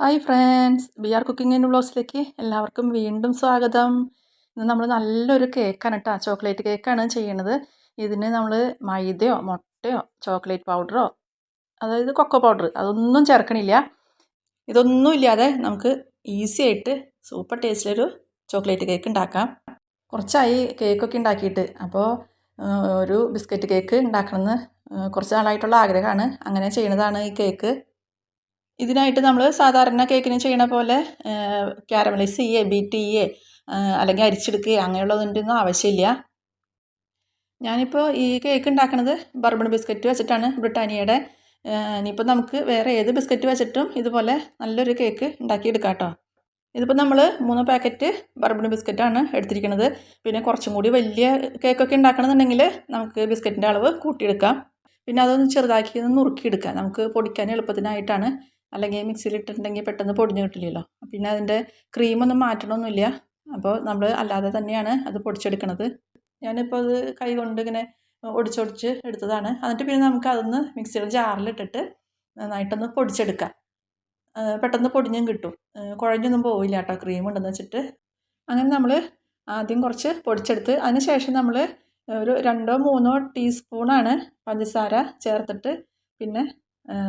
Hi friends B R cooking and വ്ളോഗ്സിലേക്ക് എല്ലാവർക്കും വീണ്ടും സ്വാഗതം. ഇന്ന് നമ്മൾ നല്ലൊരു കേക്കാണ് കേട്ടോ ചോക്ലേറ്റ് കേക്കാണ് ചെയ്യണത്. ഇതിന് നമ്മൾ മൈദയോ മുട്ടയോ ചോക്ലേറ്റ് പൗഡറോ അതായത് കൊക്കോ പൗഡർ അതൊന്നും ചേർക്കണില്ല. ഇതൊന്നും ഇല്ലാതെ നമുക്ക് ഈസി ആയിട്ട് സൂപ്പർ ടേസ്റ്റിലൊരു ചോക്ലേറ്റ് കേക്ക് ഉണ്ടാക്കാം. കുറച്ചായി കേക്കൊക്കെ ഉണ്ടാക്കിയിട്ട്. അപ്പോൾ ഒരു ബിസ്ക്കറ്റ് കേക്ക് ഉണ്ടാക്കണമെന്ന് കുറച്ച് നാളായിട്ടുള്ള ആഗ്രഹമാണ്. അങ്ങനെ ചെയ്യുന്നതാണ് ഈ കേക്ക് ഇതിനായിട്ട് നമ്മൾ സാധാരണ കേക്കിന് ചെയ്യണ പോലെ ക്യാരമലൈസ് ചെയ്യേ ബീറ്റ് ചെയ്യേ അല്ലെങ്കിൽ അരിച്ചെടുക്കുകയോ അങ്ങനെയുള്ളതിന്റെയൊന്നും ആവശ്യമില്ല. ഞാനിപ്പോൾ ഈ കേക്ക് ഉണ്ടാക്കുന്നത് ബർബൺ ബിസ്ക്കറ്റ് വെച്ചിട്ടാണ് ബ്രിട്ടാനിയയുടെ. ഇനിയിപ്പോൾ നമുക്ക് വേറെ ഏത് ബിസ്ക്കറ്റ് വെച്ചിട്ടും ഇതുപോലെ നല്ലൊരു കേക്ക് ഉണ്ടാക്കിയെടുക്കാം കേട്ടോ. ഇതിപ്പോൾ നമ്മൾ മൂന്ന് പാക്കറ്റ് ബർബൺ ബിസ്ക്കറ്റാണ് എടുത്തിരിക്കുന്നത് പിന്നെ കുറച്ചും കൂടി വലിയ കേക്കൊക്കെ ഉണ്ടാക്കണമെന്നുണ്ടെങ്കിൽ നമുക്ക് ബിസ്ക്കറ്റിന്റെ അളവ് കൂട്ടിയെടുക്കാം. പിന്നെ അതൊന്ന് ചെറുതാക്കി ഒന്ന് നുറുക്കിയെടുക്കാം. നമുക്ക് പൊടിക്കാൻ എളുപ്പത്തിനായിട്ടാണ് അല്ലെങ്കിൽ മിക്സിയിൽ ഇട്ടിട്ടുണ്ടെങ്കിൽ പെട്ടെന്ന് പൊടിഞ്ഞ് കിട്ടില്ലല്ലോ. പിന്നെ അതിന്റെ ക്രീമൊന്നും മാറ്റണമൊന്നുമില്ല. അപ്പോൾ നമ്മൾ അല്ലാതെ തന്നെയാണ് അത് പൊടിച്ചെടുക്കണത്. ഞാനിപ്പോൾ അത് കൈ കൊണ്ട് ഇങ്ങനെ ഒടിച്ചൊടിച്ച് എടുത്തതാണ്. എന്നിട്ട് പിന്നെ നമുക്ക് അതൊന്ന് മിക്സിയുടെ ജാറിലിട്ടിട്ട് നന്നായിട്ടൊന്ന് പൊടിച്ചെടുക്കാം. പെട്ടെന്ന് പൊടിഞ്ഞും കിട്ടും. കുഴഞ്ഞൊന്നും പോവില്ല കേട്ടോ ക്രീം ഉണ്ടെന്ന് വെച്ചിട്ട്. അങ്ങനെ നമ്മൾ ആദ്യം കുറച്ച് പൊടിച്ചെടുത്ത് അതിന് ശേഷം നമ്മൾ ഒരു രണ്ടോ മൂന്നോ ടീസ്പൂണാണ് പഞ്ചസാര ചേർത്തിട്ട് പിന്നെ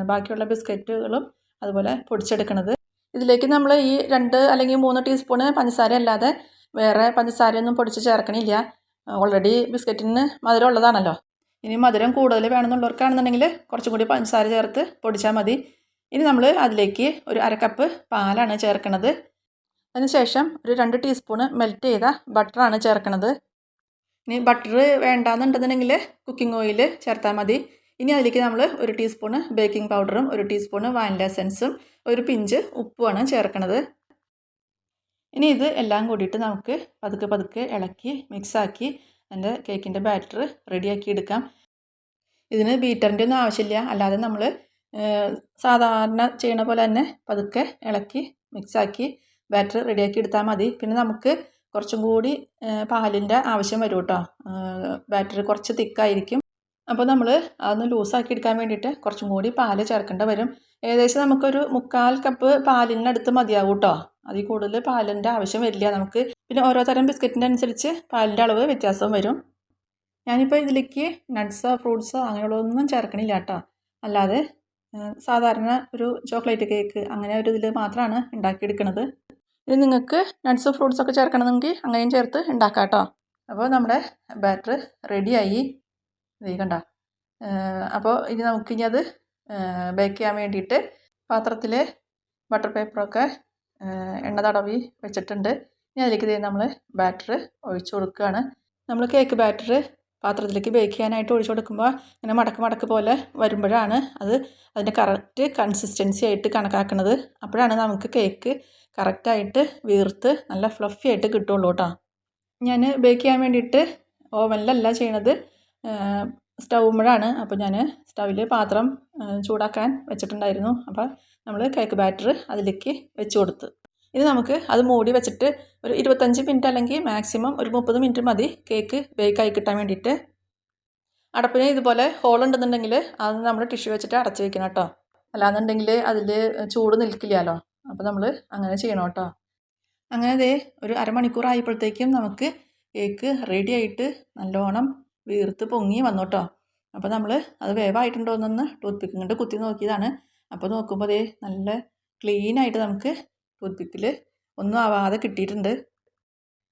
ബാക്കിയുള്ള ബിസ്ക്കറ്റുകളും അതുപോലെ പൊടിച്ചെടുക്കുന്നത് ഇതിലേക്ക് നമ്മൾ ഈ രണ്ട് അല്ലെങ്കിൽ മൂന്ന് ടീസ്പൂണ് പഞ്ചസാര അല്ലാതെ വേറെ പഞ്ചസാരയൊന്നും പൊടിച്ച് ചേർക്കണില്ല. ഓൾറെഡി ബിസ്ക്കറ്റിന് മധുരം ഉള്ളതാണല്ലോ. ഇനി മധുരം കൂടുതൽ വേണമെന്നുള്ളവർക്കാണെന്നുണ്ടെങ്കിൽ കുറച്ചും കൂടി പഞ്ചസാര ചേർത്ത് പൊടിച്ചാൽ മതി. ഇനി നമ്മൾ അതിലേക്ക് ഒരു അര കപ്പ് പാലാണ് ചേർക്കണത്. അതിനുശേഷം ഒരു രണ്ട് ടീസ്പൂണ് മെൽറ്റ് ചെയ്ത ബട്ടറാണ് ചേർക്കണത്. ഇനി ബട്ടർ വേണ്ടാന്നുണ്ടെന്നുണ്ടെങ്കിൽ കുക്കിംഗ് ഓയിൽ ചേർത്താൽ മതി. ഇനി അതിലേക്ക് നമ്മൾ ഒരു ടീസ്പൂണ് ബേക്കിംഗ് പൗഡറും ഒരു ടീസ്പൂണ് വാനില എസൻസും ഒരു പിഞ്ച് ഉപ്പുമാണ് ചേർക്കുന്നത് ഇനി ഇത് എല്ലാം കൂടിയിട്ട് നമുക്ക് പതുക്കെ പതുക്കെ ഇളക്കി മിക്സാക്കി എന്റെ കേക്കിന്റെ ബാറ്റർ റെഡിയാക്കി എടുക്കാം. ഇതിന് ബീറ്ററിന്റെ ഒന്നും ആവശ്യമില്ല. അല്ലാതെ നമ്മൾ സാധാരണ ചെയ്യണ പോലെ തന്നെ പതുക്കെ ഇളക്കി മിക്സാക്കി ബാറ്റർ റെഡിയാക്കി എടുത്താൽ മതി. പിന്നെ നമുക്ക് കുറച്ചും കൂടി പാലിന്റെ ആവശ്യം വരും കേട്ടോ. ബാറ്ററി കുറച്ച് തിക്കായിരിക്കും അപ്പോൾ നമ്മൾ അതൊന്ന് ലൂസാക്കി എടുക്കാൻ വേണ്ടിയിട്ട് കുറച്ചും കൂടി പാൽ ചേർക്കേണ്ടി വരും. ഏകദേശം നമുക്കൊരു മുക്കാൽ കപ്പ് പാലിനടുത്ത് മതിയാവും കേട്ടോ. അതിൽ കൂടുതൽ പാലിന്റെ ആവശ്യം വരില്ല. നമുക്ക് പിന്നെ ഓരോ തരം ബിസ്ക്കറ്റിന്റെ അനുസരിച്ച് പാലിന്റെ അളവ് വ്യത്യാസവും വരും. ഞാനിപ്പോൾ ഇതിലേക്ക് നട്ട്സോ ഫ്രൂട്ട്സോ അങ്ങനെയുള്ളതൊന്നും ചേർക്കണില്ല കേട്ടോ. അല്ലാതെ സാധാരണ ഒരു ചോക്ലേറ്റ് കേക്ക് അങ്ങനെ ഒരു ഇതിൽ മാത്രമാണ് ഉണ്ടാക്കിയെടുക്കുന്നത് ഇത് നിങ്ങൾക്ക് നട്ട്സോ ഫ്രൂട്ട്സൊക്കെ ചേർക്കണമെങ്കിൽ അങ്ങനെയും ചേർത്ത് ഉണ്ടാക്കാം കേട്ടോ. അപ്പോൾ നമ്മുടെ ബാറ്റർ റെഡിയായി ഇത് കണ്ട. അപ്പോൾ ഇനി നമുക്കിനി അത് ബേക്ക് ചെയ്യാൻ വേണ്ടിയിട്ട് പാത്രത്തിൽ ബട്ടർ പേപ്പറൊക്കെ എണ്ണ തടവി വെച്ചിട്ടുണ്ട്. ഇനി അതിലേക്ക് ഇതേ നമ്മൾ ബാറ്റർ ഒഴിച്ചു കൊടുക്കുകയാണ് നമ്മൾ കേക്ക് ബാറ്റർ പാത്രത്തിലേക്ക് ബേക്ക് ചെയ്യാനായിട്ട് ഒഴിച്ചു കൊടുക്കുമ്പോൾ ഇങ്ങനെ മടക്ക് മടക്ക് പോലെ വരുമ്പോഴാണ് അത് അതിന്റെ കറക്റ്റ് കൺസിസ്റ്റൻസി ആയിട്ട് കണക്കാക്കുന്നത് അപ്പോഴാണ് നമുക്ക് കേക്ക് കറക്റ്റായിട്ട് വീർത്ത് നല്ല ഫ്ലഫി ആയിട്ട് കിട്ടുള്ളൂ കേട്ടോ. ഞാൻ ബേക്ക് ചെയ്യാൻ വേണ്ടിയിട്ട് ഓവനിലല്ല ചെയ്യണത്. സ്റ്റൗമ്മഴാണ് അപ്പോൾ ഞാൻ സ്റ്റൗവിൽ പാത്രം ചൂടാക്കാൻ വെച്ചിട്ടുണ്ടായിരുന്നു. അപ്പോൾ നമ്മൾ കേക്ക് ബാറ്റർ അതിലേക്ക് വെച്ച് കൊടുത്ത്. ഇനി നമുക്ക് അത് മൂടി വെച്ചിട്ട് ഒരു ഇരുപത്തഞ്ച് മിനിറ്റ് അല്ലെങ്കിൽ മാക്സിമം ഒരു മുപ്പത് മിനിറ്റ് മതി കേക്ക് ബേക്കായി കിട്ടാൻ വേണ്ടിയിട്ട്. അടപ്പിന് ഇതുപോലെ ഹോൾ ഉണ്ടെന്നുണ്ടെങ്കിൽ അത് നമ്മൾ ടിഷ്യൂ വെച്ചിട്ട് അടച്ച് വെക്കണം കേട്ടോ. അല്ലാന്നുണ്ടെങ്കിൽ അതിൽ ചൂട് നിൽക്കില്ലല്ലോ. അപ്പോൾ നമ്മൾ അങ്ങനെ ചെയ്യണം കേട്ടോ. അങ്ങനെ ദേ ഒരു അരമണിക്കൂർ ആയപ്പോഴത്തേക്കും നമുക്ക് കേക്ക് റെഡി ആയിട്ട് നല്ലോണം വീർത്ത് പൊങ്ങി വന്നു കേട്ടോ അപ്പോൾ നമ്മൾ അത് വേവായിട്ടുണ്ടോ എന്നൊന്ന് ടൂത്ത് പിക്ക് കൊണ്ട് കുത്തി നോക്കിയതാണ്. അപ്പോൾ നോക്കുമ്പോൾ അതേ നല്ല ക്ലീനായിട്ട് നമുക്ക് ടൂത്ത് പിക്കിൽ ഒന്നും ആവാതെ കിട്ടിയിട്ടുണ്ട്.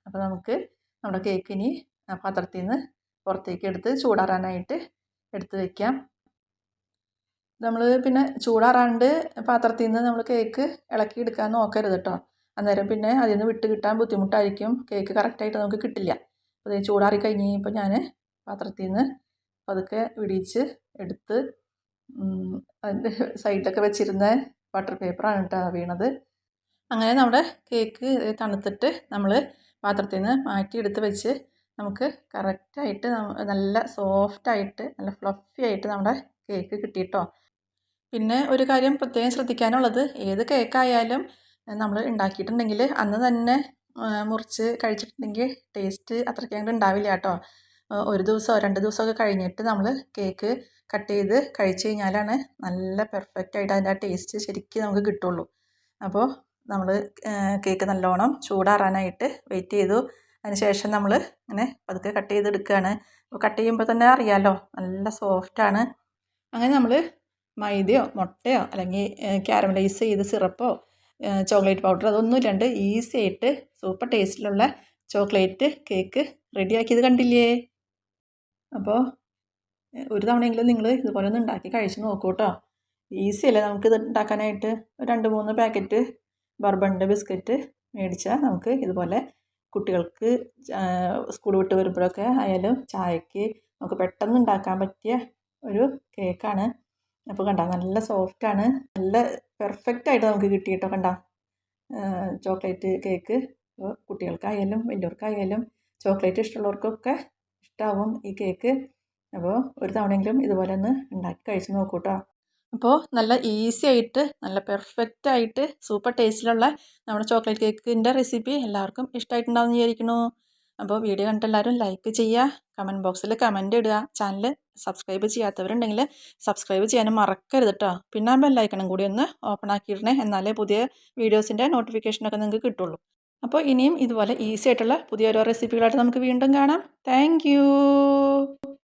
അപ്പോൾ നമുക്ക് നമ്മുടെ കേക്കിനി പാത്രത്തിൽ നിന്ന് പുറത്തേക്ക് എടുത്ത് ചൂടാറാനായിട്ട് എടുത്ത് വയ്ക്കാം നമ്മൾ പിന്നെ ചൂടാറാണ്ട് പാത്രത്തിൽ നിന്ന് നമ്മൾ കേക്ക് ഇളക്കി എടുക്കാൻ നോക്കരുത് കേട്ടോ അന്നേരം പിന്നെ അതിൽ നിന്ന് വിട്ട് കിട്ടാൻ ബുദ്ധിമുട്ടായിരിക്കും. കേക്ക് കറക്റ്റായിട്ട് നമുക്ക് കിട്ടില്ല. അപ്പോൾ ചൂടാറി കഴിഞ്ഞ് കഴിഞ്ഞപ്പോൾ ഞാൻ പാത്രത്തിൽ നിന്ന് പതുക്കെ വിടിയിച്ച് എടുത്ത് അതിന്റെ സൈഡിലൊക്കെ വെച്ചിരുന്ന ബട്ടർ പേപ്പറാണ് കേട്ടോ വീണത്. അങ്ങനെ നമ്മുടെ കേക്ക് തണുത്തിട്ട് നമ്മൾ പാത്രത്തിൽ നിന്ന് മാറ്റിയെടുത്ത് വെച്ച് നമുക്ക് കറക്റ്റായിട്ട് നല്ല സോഫ്റ്റായിട്ട് നല്ല ഫ്ലഫി ആയിട്ട് നമ്മുടെ കേക്ക് കിട്ടിയിട്ടോ. പിന്നെ ഒരു കാര്യം പ്രത്യേകം ശ്രദ്ധിക്കാനുള്ളത് ഏത് കേക്കായാലും നമ്മൾ ഉണ്ടാക്കിയിട്ടുണ്ടെങ്കിൽ അന്ന് തന്നെ മുറിച്ച് കഴിച്ചിട്ടുണ്ടെങ്കിൽ ടേസ്റ്റ് അത്രയ്ക്ക് ഉണ്ടാവില്ല കേട്ടോ. ഒരു ദിവസമോ രണ്ട് ദിവസമൊക്കെ കഴിഞ്ഞിട്ട് നമ്മൾ കേക്ക് കട്ട് ചെയ്ത് കഴിച്ചു കഴിഞ്ഞാലാണ് നല്ല പെർഫെക്റ്റ് ആയിട്ട് അതിന്റെ ആ ടേസ്റ്റ് ശരിക്കും നമുക്ക് കിട്ടുള്ളൂ. അപ്പോൾ നമ്മൾ കേക്ക് നല്ലോണം ചൂടാറാനായിട്ട് വെയിറ്റ് ചെയ്തു. അതിനുശേഷം നമ്മൾ ഇങ്ങനെ പതുക്കെ കട്ട് ചെയ്തെടുക്കുകയാണ് അപ്പോൾ കട്ട് ചെയ്യുമ്പോൾ തന്നെ അറിയാമല്ലോ നല്ല സോഫ്റ്റാണ് അങ്ങനെ നമ്മൾ മൈദയോ മുട്ടയോ അല്ലെങ്കിൽ ക്യാരമലൈസ് ചെയ്ത് സിറപ്പോ ചോക്ലേറ്റ് പൗഡർ അതൊന്നും ഇല്ലാണ്ട് ഈസി ആയിട്ട് സൂപ്പർ ടേസ്റ്റിലുള്ള ചോക്ലേറ്റ് കേക്ക് റെഡിയാക്കിയത് കണ്ടില്ലേ? അപ്പോൾ ഒരു തവണയെങ്കിലും നിങ്ങൾ ഇതുപോലെ ഒന്ന് ഉണ്ടാക്കി കഴിച്ച് നോക്കൂ കേട്ടോ ഈസി അല്ലേ? നമുക്ക് ഇത് ഉണ്ടാക്കാനായിട്ട് രണ്ട് മൂന്ന് പാക്കറ്റ് ബർബണിന്റെ ബിസ്ക്കറ്റ് മേടിച്ചാൽ നമുക്ക് ഇതുപോലെ കുട്ടികൾക്ക് സ്കൂൾ വിട്ട് വരുമ്പോഴൊക്കെ ആയാലും ചായക്ക് നമുക്ക് പെട്ടെന്ന് ഉണ്ടാക്കാൻ പറ്റിയ ഒരു കേക്കാണ് അപ്പോൾ കണ്ട നല്ല സോഫ്റ്റാണ് നല്ല പെർഫെക്റ്റ് ആയിട്ട് നമുക്ക് കിട്ടി കേട്ടോ കണ്ട. ചോക്ലേറ്റ് കേക്ക് അപ്പോൾ കുട്ടികൾക്കായാലും വലിയവർക്കായാലും ചോക്ലേറ്റ് ഇഷ്ടമുള്ളവർക്കൊക്കെ ഇഷ്ടമാവും ഈ കേക്ക്. അപ്പോൾ ഒരു തവണയെങ്കിലും ഇതുപോലെ ഒന്ന് ഉണ്ടാക്കി കഴിച്ച് നോക്കൂ കേട്ടോ അപ്പോൾ നല്ല ഈസി ആയിട്ട് നല്ല പെർഫെക്റ്റ് ആയിട്ട് സൂപ്പർ ടേസ്റ്റിലുള്ള നമ്മുടെ ചോക്ലേറ്റ് കേക്കിന്റെ റെസിപ്പി എല്ലാവർക്കും ഇഷ്ടമായിട്ടുണ്ടാവും വിചാരിക്കുന്നു. അപ്പോൾ വീഡിയോ കണ്ടിട്ട് എല്ലാവരും ലൈക്ക് ചെയ്യുക കമന്റ് ബോക്സിൽ കമന്റ് ഇടുക. ചാനൽ സബ്സ്ക്രൈബ് ചെയ്യാത്തവരുണ്ടെങ്കിൽ സബ്സ്ക്രൈബ് ചെയ്യാനും മറക്കരുത് കേട്ടോ പിന്നെ ബെല്ലൈക്കണം കൂടി ഒന്ന് ഓപ്പൺ ആക്കിയിടണേ എന്നാലേ പുതിയ വീഡിയോസിന്റെ നോട്ടിഫിക്കേഷനൊക്കെ നിങ്ങൾക്ക് കിട്ടുള്ളൂ. അപ്പോൾ ഇനിയും ഇതുപോലെ ഈസി ആയിട്ടുള്ള പുതിയ ഓരോ റെസിപ്പികളായിട്ട് നമുക്ക് വീണ്ടും കാണാം. താങ്ക്